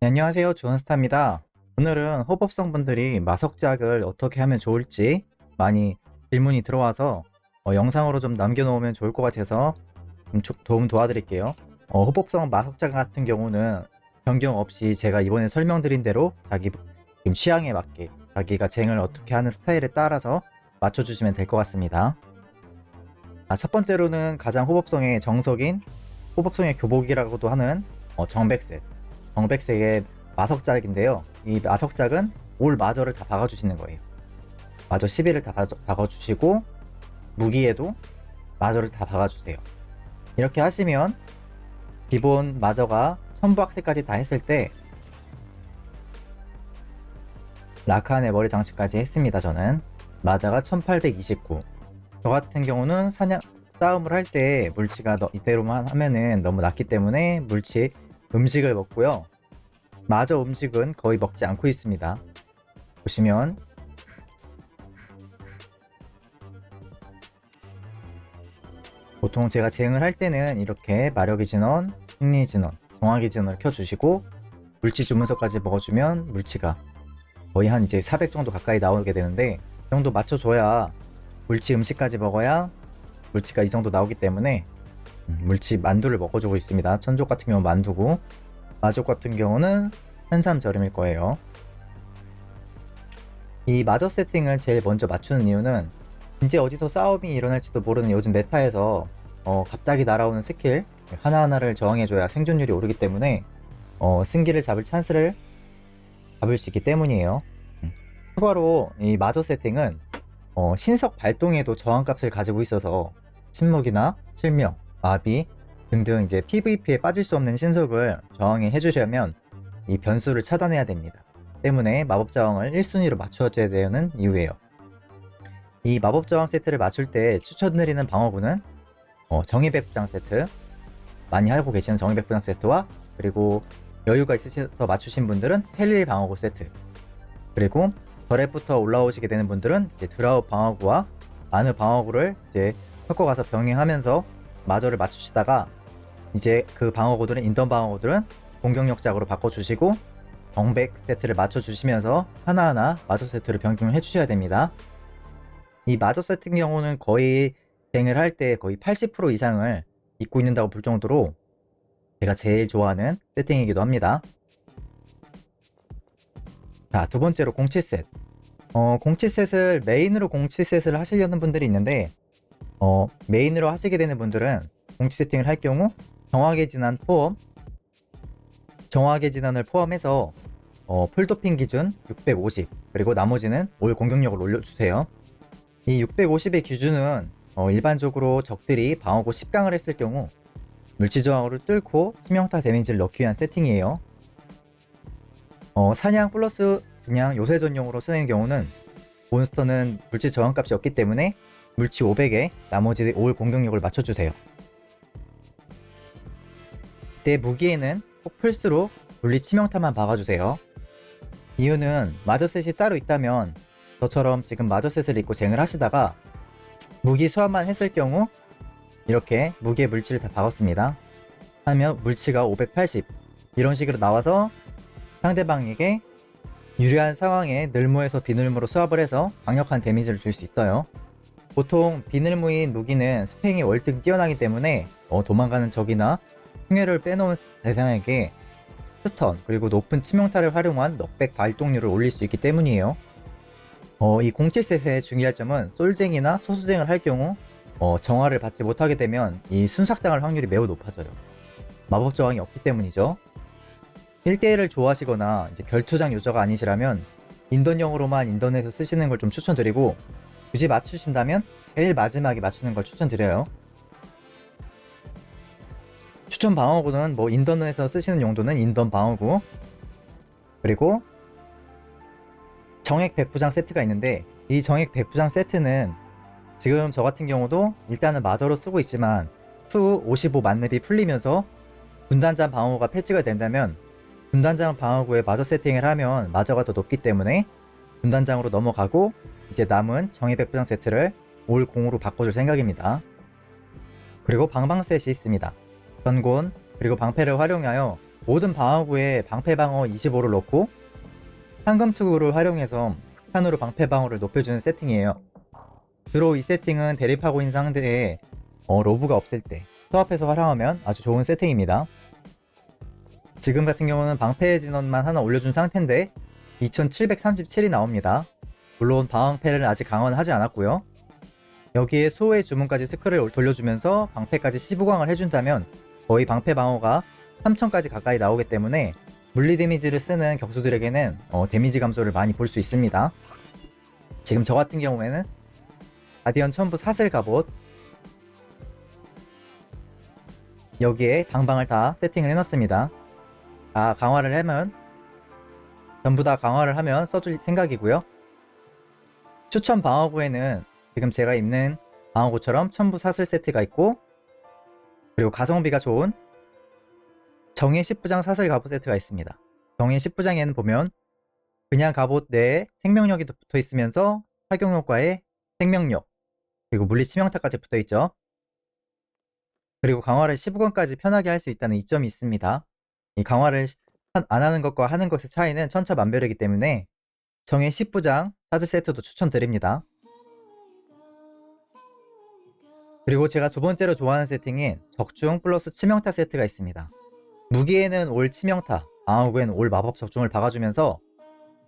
네, 안녕하세요. 주원스타입니다. 오늘은 호법성 분들이 마석작을 어떻게 하면 좋을지 많이 질문이 들어와서 어, 영상으로 좀 남겨놓으면 좋을 것 같아서 좀 조- 도움 도와드릴게요. 어, 호법성 마석작 같은 경우는 변경 없이 제가 이번에 설명드린 대로 자기 취향에 맞게 자기가 쟁을 어떻게 하는 스타일에 따라서 맞춰주시면 될 것 같습니다. 아, 첫 번째로는 가장 호법성의 정석인 호법성의 교복이라고도 하는 어, 정백색 정백색의 마석작인데요. 이 마석작은 올 마저를 다 박아주시는 거예요. 마저 11을 다 박아- 박아주시고 무기에도 마저를 다 박아주세요. 이렇게 하시면 기본 마저가 천부학색까지 다 했을 때 라칸의 머리 장식까지 했습니다. 저는 마자가 1829. 저 같은 경우는 사냥 싸움을 할 때 물치가 너- 이대로만 하면은 너무 낮기 때문에 물치 음식을 먹고요. 마저 음식은 거의 먹지 않고 있습니다. 보시면 보통 제가 쟁을 할 때는 이렇게 마력의 진원, 승리 진원, 정화기 진원을 켜주시고 물치 주문서까지 먹어주면 물치가 거의 한 이제 400 정도 가까이 나오게 되는데 이 정도 맞춰줘야 물치 음식까지 먹어야 물치가 이 정도 나오기 때문에 음, 물치 만두를 먹어주고 있습니다. 천족 같은 경우 만두고 마족 같은 경우는 한삼 절임일 거예요. 이 마저 세팅을 제일 먼저 맞추는 이유는 이제 어디서 싸움이 일어날지도 모르는 요즘 메타에서 어, 갑자기 날아오는 스킬 하나하나를 저항해줘야 생존율이 오르기 때문에 어, 승기를 잡을 찬스를 잡을 수 있기 때문이에요. 음. 추가로 이 마저 세팅은 어, 신석 발동에도 저항값을 가지고 있어서 침묵이나 실명, 마비 등등 이제 PVP에 빠질 수 없는 신속을 저항해 해주려면 이 변수를 차단해야 됩니다. 때문에 마법 저항을 1순위로 맞춰줘야 되는 이유예요. 이 마법 저항 세트를 맞출 때 추천드리는 방어구는 어, 정의 백부장 세트 많이 하고 계시는 정의 백부장 세트와 그리고 여유가 있으셔서 맞추신 분들은 헬릴 방어구 세트 그리고 절에부터 올라오시게 되는 분들은 이제 드라우 방어구와 마느 방어구를 이제 섞어가서 병행하면서 마저를 맞추시다가 이제 그 방어구들은 인던 방어구들은 공격력작으로 바꿔주시고 정백 세트를 맞춰주시면서 하나하나 마저 세트를 변경을 해주셔야 됩니다. 이 마저 세트 같은 경우는 거의 쟁을 할 때 거의 80% 이상을 입고 있는다고 볼 정도로 제가 제일 좋아하는 세팅이기도 합니다. 자, 두 번째로 07셋. 어, 07셋을 메인으로 07셋을 하시려는 분들이 있는데 어, 메인으로 하시게 되는 분들은 07 세팅을 할 경우 정확의 진한 포함 정확의 진환을 포함해서 어, 풀도핑 기준 650 그리고 나머지는 올 공격력을 올려주세요. 이 650의 기준은 어, 일반적으로 적들이 방어구 10강을 했을 경우 물치 저항으로 뚫고 치명타 데미지를 넣기 위한 세팅이에요. 어, 사냥 플러스 그냥 요새 전용으로 쓰는 경우는 몬스터는 물치 저항값이 없기 때문에 물치 500에 나머지 올 공격력을 맞춰주세요. 이때 무기에는 꼭 풀수록 분리 치명타만 박아주세요. 이유는 마저셋이 따로 있다면 저처럼 지금 마저셋을 입고 쟁을 하시다가 무기 수합만 했을 경우 이렇게 무기의 물치를 다 박았습니다. 하면 물치가 580 이런 식으로 나와서 상대방에게 유리한 상황에 늘무에서 비늘무로 수합을 해서 강력한 데미지를 줄 수 있어요. 보통 비늘무인 무기는 스팽이 월등 뛰어나기 때문에 어, 도망가는 적이나 흉해를 빼놓은 대상에게 스턴 그리고 높은 치명타를 활용한 넉백 발동률을 올릴 수 있기 때문이에요. 어, 이 07셋의 중요한 점은 솔쟁이나 소수쟁을 할 경우 어, 정화를 받지 못하게 되면 이 순삭당할 확률이 매우 높아져요. 마법 저항이 없기 때문이죠. 1대1을 좋아하시거나 이제 결투장 유저가 아니시라면 인던용으로만 인던에서 쓰시는 걸 좀 추천드리고 굳이 맞추신다면 제일 마지막에 맞추는 걸 추천드려요. 추천 방어구는 뭐 인던에서 쓰시는 용도는 인던 방어구 그리고 정액 백부장 세트가 있는데 이 정액 백부장 세트는 지금 저 같은 경우도 일단은 마저로 쓰고 있지만 수55 만렙이 풀리면서 분단장 방어구가 패치가 된다면 분단장 방어구에 마저 세팅을 하면 마저가 더 높기 때문에 분단장으로 넘어가고 이제 남은 정의 백부장 세트를 올 공으로 바꿔줄 생각입니다. 그리고 방방셋이 있습니다. 전곤 그리고 방패를 활용하여 모든 방어구에 방패방어 25를 넣고 상금투구를 활용해서 판으로 방패방어를 높여주는 세팅이에요. 주로 이 세팅은 대립하고 있는 상대에 어, 로브가 없을 때 수합해서 활용하면 아주 좋은 세팅입니다. 지금 같은 경우는 방패 진원만 하나 올려준 상태인데 2737이 나옵니다. 물론 방패를 아직 강화는 하지 않았고요. 여기에 소의 주문까지 스크를 돌려주면서 방패까지 15강을 해준다면 거의 방패 방어가 3000까지 가까이 나오기 때문에 물리 데미지를 쓰는 격수들에게는 어, 데미지 감소를 많이 볼 수 있습니다. 지금 저 같은 경우에는 가디언 천부 사슬 갑옷 여기에 방방을 다 세팅을 해놨습니다. 다 강화를 하면 전부 다 강화를 하면 써줄 생각이고요. 추천 방어구에는 지금 제가 입는 방어구처럼 천부 사슬 세트가 있고 그리고 가성비가 좋은 정예 10부장 사슬 갑옷 세트가 있습니다. 정예 10부장에는 보면 그냥 갑옷 내에 생명력이 붙어 있으면서 착용 효과에 생명력 그리고 물리 치명타까지 붙어 있죠. 그리고 강화를 15권까지 편하게 할 수 있다는 이점이 있습니다. 이 강화를 한- 안 하는 것과 하는 것의 차이는 천차만별이기 때문에 정예 10부장 사슬 세트도 추천드립니다. 그리고 제가 두 번째로 좋아하는 세팅인 적중 플러스 치명타 세트가 있습니다. 무기에는 올 치명타, 방어구에는 올 마법 적중을 박아주면서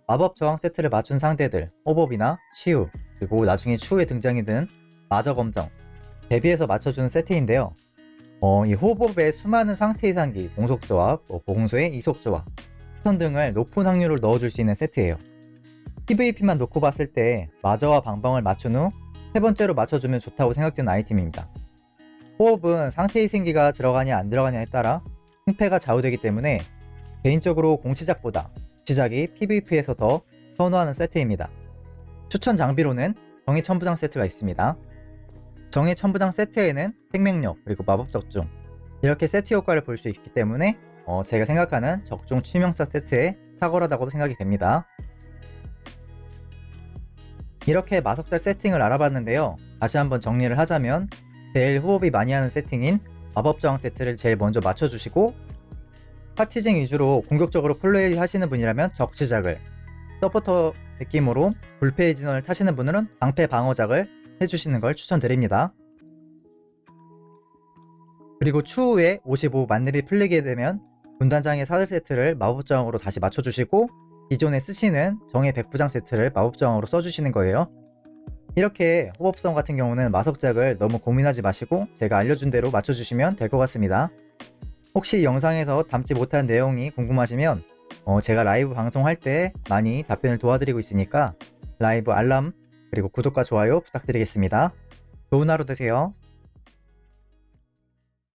마법 저항 세트를 맞춘 상대들, 호법이나 치유, 그리고 나중에 추후에 등장이 든 마저 검정, 대비해서 맞춰주는 세트인데요. 어, 이 호법의 수많은 상태 이상기, 공속 조합, 뭐 봉소의 이속 조합, 패턴 등을 높은 확률을 넣어줄 수 있는 세트예요. PVP만 놓고 봤을 때 마저와 방방을 맞춘 후 세 번째로 맞춰주면 좋다고 생각되는 아이템입니다. 호흡은 상태 희생기가 들어가냐 안 들어가냐에 따라 승패가 좌우되기 때문에 개인적으로 공치작보다 공치작이 PVP에서 더 선호하는 세트입니다. 추천 장비로는 정의 천부장 세트가 있습니다. 정의 천부장 세트에는 생명력 그리고 마법 적중 이렇게 세트 효과를 볼 수 있기 때문에 어, 제가 생각하는 적중 치명사 세트에 탁월하다고 생각이 됩니다. 이렇게 마석달 세팅을 알아봤는데요. 다시 한번 정리를 하자면 제일 호흡이 많이 하는 세팅인 마법 저항 세트를 제일 먼저 맞춰주시고 파티징 위주로 공격적으로 플레이 하시는 분이라면 적시작을 서포터 느낌으로 불패의 진원을 타시는 분들은 방패 방어작을 해주시는 걸 추천드립니다. 그리고 추후에 55 만렙이 풀리게 되면 군단장의 사슬 세트를 마법 저항으로 다시 맞춰주시고 기존에 쓰시는 정의 백부장 세트를 마법 저항으로 써주시는 거예요. 이렇게 호법성 같은 경우는 마석작을 너무 고민하지 마시고 제가 알려준 대로 맞춰주시면 될 것 같습니다. 혹시 영상에서 담지 못한 내용이 궁금하시면 어, 제가 라이브 방송할 때 많이 답변을 도와드리고 있으니까 라이브 알람 그리고 구독과 좋아요 부탁드리겠습니다. 좋은 하루 되세요.